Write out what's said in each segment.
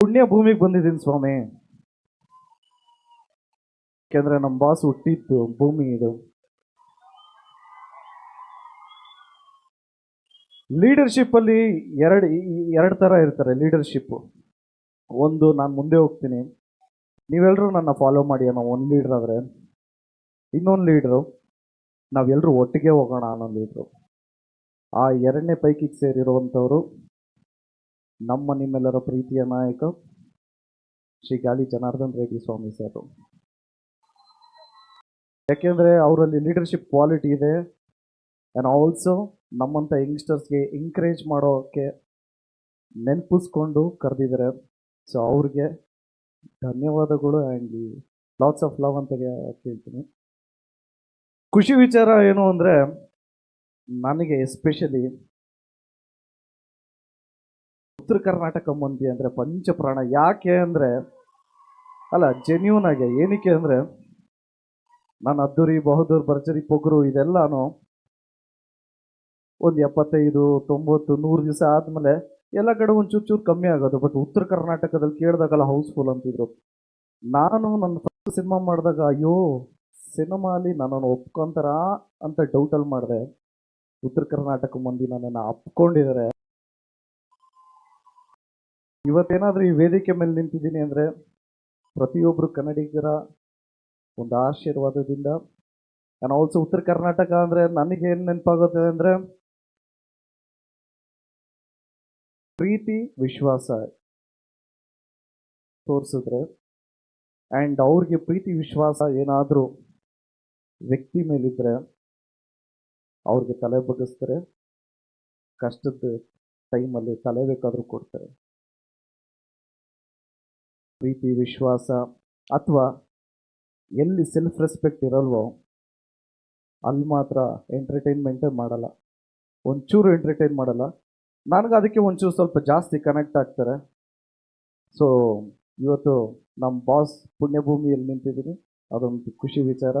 ಪುಣ್ಯ ಭೂಮಿಗೆ ಬಂದಿದ್ದೀನಿ ಸ್ವಾಮಿ. ಯಾಕೆಂದ್ರೆ ನಮ್ಮ ಬಾಸ್ ಹುಟ್ಟಿದ್ದು ಭೂಮಿ ಇದು. ಲೀಡರ್ಶಿಪ್ ಅಲ್ಲಿ ಎರಡು ಎರಡು ತರ ಇರ್ತಾರೆ ಲೀಡರ್ಶಿಪ್ ಒಂದು, ನಾನು ಮುಂದೆ ಹೋಗ್ತೀನಿ. ನೀವೆಲ್ಲರೂ ನನ್ನ ಫಾಲೋ ಮಾಡಿ, ಅನ್ನೋ ಒಂದು ಲೀಡರ್ ಆದರೆ. ಇನ್ನೊಂದು ಲೀಡ್ರು ನಾವೆಲ್ಲರೂ ಒಟ್ಟಿಗೆ ಹೋಗೋಣ ಅನ್ನೋ ಲೀಡ್ರು ಆ ಎರಡನೇ ಪೈಕಿಗೆ ಸೇರಿರುವಂಥವ್ರು ನಮ್ಮ ನಿಮ್ಮೆಲ್ಲರ ಪ್ರೀತಿಯ ನಾಯಕ ಶ್ರೀ ಗಾಲಿ ಜನಾರ್ದನ್ ರೆಡ್ಡಿ ಸ್ವಾಮಿ ಸರ್. ಯಾಕೆಂದ್ರೆ ಅವರಲ್ಲಿ ಲೀಡರ್ಶಿಪ್ ಕ್ವಾಲಿಟಿ ಇದೆ ಆ್ಯಂಡ್ ಆಲ್ಸೋ ನಮ್ಮಂಥ ಯಂಗ್ಸ್ಟರ್ಸ್ಗೆ ಎಂಕರೇಜ್ ಮಾಡೋಕ್ಕೆ ನೆನಪಿಸ್ಕೊಂಡು ಕರೆದಿದ್ದಾರೆ. ಸೊ ಅವ್ರಿಗೆ ಧನ್ಯವಾದಗಳು ಆ್ಯಂಡ್ ಲಾಟ್ಸ್ ಆಫ್ ಲವ್ ಅಂತ ಕೇಳ್ತೀನಿ. ಖುಷಿ ವಿಚಾರ ಏನು ಅಂದರೆ ನನಗೆ ಎಸ್ಪೆಷಲಿ ಉತ್ತರ ಕರ್ನಾಟಕ ಮಂದಿ ಅಂದರೆ ಪಂಚಪ್ರಾಣ. ಯಾಕೆ ಅಂದರೆ, ಅಲ್ಲ ಜೆನ್ಯೂನ್ ಆಗಿ ಏನಕ್ಕೆ ಅಂದರೆ, ನಾನು ಅದ್ದೂರಿ, ಬಹದ್ದೂರ್, ಭರ್ಜರಿ, ಪೊಗರು ಇದೆಲ್ಲಾನು ಒಂದು ಎಪ್ಪತ್ತೈದು, ತೊಂಬತ್ತು, ನೂರು ದಿವಸ ಆದಮೇಲೆ ಎಲ್ಲ ಕಡೆ ಒಂದು ಚೂರು ಚೂರು ಕಮ್ಮಿ ಆಗೋದು. ಬಟ್ ಉತ್ತರ ಕರ್ನಾಟಕದಲ್ಲಿ ಕೇಳಿದಾಗಲ್ಲ ಹೌಸ್ಫುಲ್ ಅಂತಿದ್ರು. ನಾನು ನನ್ನ ಫಸ್ಟ್ ಸಿನಿಮಾ ಮಾಡಿದಾಗ, ಅಯ್ಯೋ ಸಿನಿಮಾಲಿ ನನ್ನನ್ನು ಒಪ್ಕೊಂತಾರ ಅಂತ ಡೌಟಲ್ಲಿ ಮಾಡಿದೆ. ಉತ್ತರ ಕರ್ನಾಟಕ ಮಂದಿ ನನ್ನನ್ನು ಅಪ್ಕೊಂಡಿದ್ದಾರೆ. ಇವತ್ತೇನಾದ್ರೂ ಈ ವೇದಿಕೆ ಮೇಲೆ ನಿಂತಿದ್ದೀನಿ ಅಂದರೆ ಪ್ರತಿಯೊಬ್ಬರು ಕನ್ನಡಿಗರ ಒಂದು ಆಶೀರ್ವಾದದಿಂದ ನಾನು ಆಲ್ಸೋ ಉತ್ತರ ಕರ್ನಾಟಕ ಅಂದರೆ ನನಗೆ ಏನು ನೆನಪಾಗುತ್ತೆ ಅಂದರೆ ಪ್ರೀತಿ, ವಿಶ್ವಾಸ ತೋರಿಸಿದ್ರೆ ಆ್ಯಂಡ್ ಅವ್ರಿಗೆ ಪ್ರೀತಿ, ವಿಶ್ವಾಸ ಏನಾದರೂ ವ್ಯಕ್ತಿ ಮೇಲಿದ್ರೆ ಅವ್ರಿಗೆ ತಲೆ ಬಗ್ಗಿಸ್ತಾರೆ, ಕಷ್ಟದ ಟೈಮಲ್ಲಿ ತಲೆ ಬೇಕಾದರೂ ಕೊಡ್ತಾರೆ. ಪ್ರೀತಿ, ವಿಶ್ವಾಸ ಅಥವಾ ಎಲ್ಲಿ ಸೆಲ್ಫ್ ರೆಸ್ಪೆಕ್ಟ್ ಇರಲ್ವೋ ಅಲ್ಲಿ ಮಾತ್ರ ಎಂಟರ್ಟೈನ್ಮೆಂಟೇ ಮಾಡಲ್ಲ. ಒಂಚೂರು ಎಂಟರ್ಟೈನ್ ಮಾಡಲ್ಲ. ನನಗೆ ಅದಕ್ಕೆ ಒಂಚೂರು ಸ್ವಲ್ಪ ಜಾಸ್ತಿ ಕನೆಕ್ಟ್ ಆಗ್ತಾರೆ. ಸೊ ಇವತ್ತು ನಮ್ಮ ಬಾಸ್ ಪುಣ್ಯಭೂಮಿಯಲ್ಲಿ ನಿಂತಿದ್ದೀನಿ. ಅದೊಂದು ಖುಷಿ ವಿಚಾರ.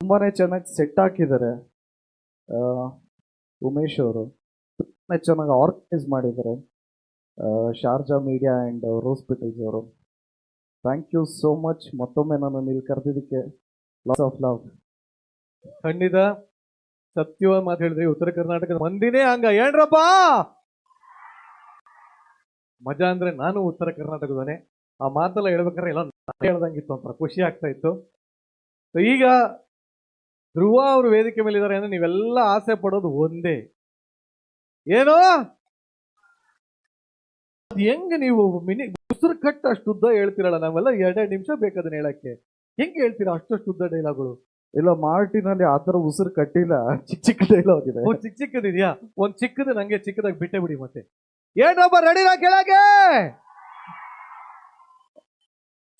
ತುಂಬಾ ಚೆನ್ನಾಗಿ ಸೆಟ್ ಹಾಕಿದ್ದಾರೆ ಉಮೇಶ್ ಅವರು. ತುಂಬಾ ಚೆನ್ನಾಗಿ ಆರ್ಗನೈಸ್ ಮಾಡಿದ್ದಾರೆ. Sharjah media and rose petals ಅವರು. ಥ್ಯಾಂಕ್ ಯು ಸೋ ಮಚ್ ಮತ್ತೊಮ್ಮೆ ನಾನು ಇಲ್ಲಿ ಕರೆದಿದ್ದಕ್ಕೆ ಲಾಸ್ ಆಫ್ ಲವ್ ಖಂಡಿತ. ಸತ್ಯವ ಮಾತು ಹೇಳಿದ್ರೆ ಉತ್ತರ ಕರ್ನಾಟಕದ ಮಂದಿನೇ ಹಂಗ. ಏನ್ರಪ್ಪ? ಮಜಾ ಅಂದ್ರೆ ನಾನು ಉತ್ತರ ಕರ್ನಾಟಕದವನೇ. ಆ ಮಾತೆಲ್ಲ ಹೇಳ್ಬೇಕಾದ್ರೆ ಎಲ್ಲ ಹೇಳ್ದಂಗಿತ್ತು ಅಂತ ಖುಷಿ ಆಗ್ತಾ ಇತ್ತು. ಈಗ ಧ್ರುವ ಅವರು ವೇದಿಕೆ ಮೇಲೆ ಇದ್ದಾರೆ ಅಂದ್ರೆ ನೀವೆಲ್ಲ ಆಸೆ ಪಡೋದು ಒಂದೇ. ಏನು? ಅದ್ ಹೆಂಗ್ ನೀವು ಮಿನಿ ಉಸಿರು ಕಟ್ಟ ಅಷ್ಟು ಉದ್ದ ಹೇಳ್ತಿರಲ್ಲ ನಾವೆಲ್ಲ ಎರಡೆರಡು ನಿಮಿಷ ಬೇಕದನ್ನ ಹೇಳಕ್ಕೆ. ಹೆಂಗೆ ಹೇಳ್ತೀರಾ ಅಷ್ಟಷ್ಟು ಉದ್ದ ಡೈಲಾಗ್ಗಳು ಇಲ್ಲ ಮಾರ್ಟಿನಲ್ಲಿ ಆ ಥರ ಉಸಿರು ಕಟ್ಟಿಲ್ಲ. ಚಿಕ್ಕ ಚಿಕ್ಕ ಡೈಲಾಗ್ ಇದೆ. ಓ ಚಿಕ್ಕ ಚಿಕ್ಕದಿದ್ಯಾ? ಒಂದ್ ಚಿಕ್ಕದು ನಂಗೆ ಚಿಕ್ಕದಾಗಿ ಬಿಟ್ಟೆ ಬಿಡಿ ಮತ್ತೆ. ಏನೊಬ್ಬ ರೆಡಿನ ಕೆಳಗೆ?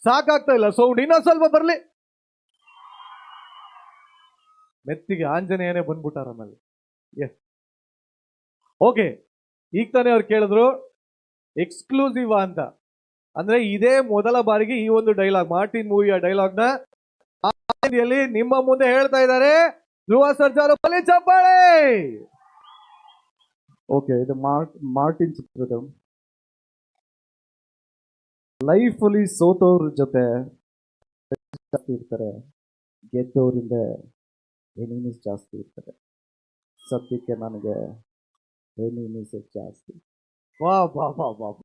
ಸಾಕಾಗ್ತಾ ಇಲ್ಲ ಸೌಂಡ್ ಇನ್ನೊಂದು ಸ್ವಲ್ಪ ಬರಲಿ. ಮೆತ್ತಿಗೆ ಆಂಜನೇಯನೇ ಬಂದ್ಬಿಟ್ಟಾರ ಆಮೇಲೆ. ಎಸ್ ಓಕೆ ಈಗ ತಾನೇ ಅವ್ರು ಕೇಳಿದ್ರು ಎಕ್ಸ್ಕ್ಲೂಸಿವ್ ಅಂತ. ಅಂದ್ರೆ ಇದೇ ಮೊದಲ ಬಾರಿಗೆ ಈ ಒಂದು ಡೈಲಾಗ್ ಮಾರ್ಟಿನ್ ಮೂವಿಯ ಡೈಲಾಗ್ನ. ಆ ರೀತಿಯಲ್ಲಿ ನಿಮ್ಮ ಮುಂದೆ ಹೇಳ್ತಾ ಇದ್ದಾರೆ ಧ್ರುವ ಸರ್ಜಾರು ಬಲಿ ಚಪ್ಪಾಳೆ! ಓಕೆ ಇದು ಮಾರ್ಟ್ ಮಾರ್ಟಿನ್ ಚಿತ್ರದ. ಲೈಫಲ್ಲಿ ಸೋತವ್ರ ಜೊತೆ ಇರ್ತಾರೆ. ಗೆದ್ದವರಿಂದ ಎನಿಮೀಸ್ ಜಾಸ್ತಿ ಇರ್ತಾರೆ ಸದ್ಯಕ್ಕೆ ನನಗೆ ಎನಿಮೀಸ್ ಜಾಸ್ತಿ 不不不不不。